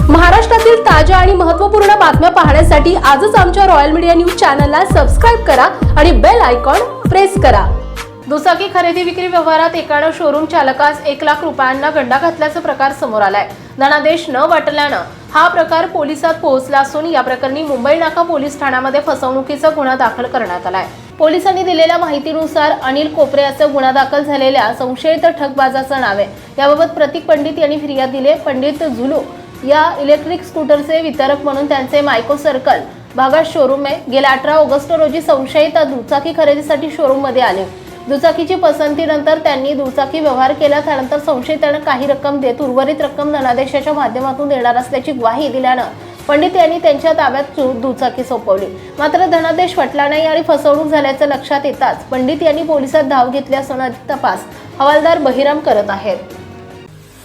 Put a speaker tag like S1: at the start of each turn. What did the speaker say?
S1: महाराष्ट्रातील ताज्या आणि महत्त्वपूर्ण बातम्या पाहण्यासाठी आजच आमच्या रॉयल मीडिया न्यूज चॅनलला सबस्क्राईब करा आणि बेल आयकॉन प्रेस करा. दुचाकी खरेदी विक्री व्यवहारात एकानं शोरूम चालकास एक लाख रुपयांना गंडा घातल्याचा प्रकार समोर आलाय. धनादेश न वाटल्यानं हा प्रकार पोलिसात पोहोचला असून या प्रकरणी मुंबई नाका पोलीस ठाण्यामध्ये फसवणुकीचा गुन्हा दाखल करण्यात आलाय. पोलिसांनी दिलेल्या माहितीनुसार अनिल कोपरे असं गुन्हा दाखल झालेल्या संशयित ठगबाजाचं नाव आहे. याबाबत प्रतीक पंडित यांनी फिर्याद दिली पंडित झुलू या इलेक्ट्रिक स्कूटरचे वितरक म्हणून त्यांचे मायको सर्कल भागात शोरूम आहे. गेल्या अठरा ऑगस्ट रोजी संशयित दुचाकी खरेदीसाठी शोरूममध्ये आले. दुचाकीची पसंतीनंतर त्यांनी दुचाकी व्यवहार केला. त्यानंतर संशयितांना काही रक्कम देत उर्वरित रक्कम धनादेशाच्या माध्यमातून देणार असल्याची ग्वाही दिल्यानं पंडित यांनी त्यांच्या ताब्यात दुचाकी सोपवली. मात्र धनादेश फटला नाही आणि फसवणूक झाल्याचं लक्षात येताच पंडित यांनी पोलिसात धाव घेतली असून अधिक तपास हवालदार बहिराम करत आहेत.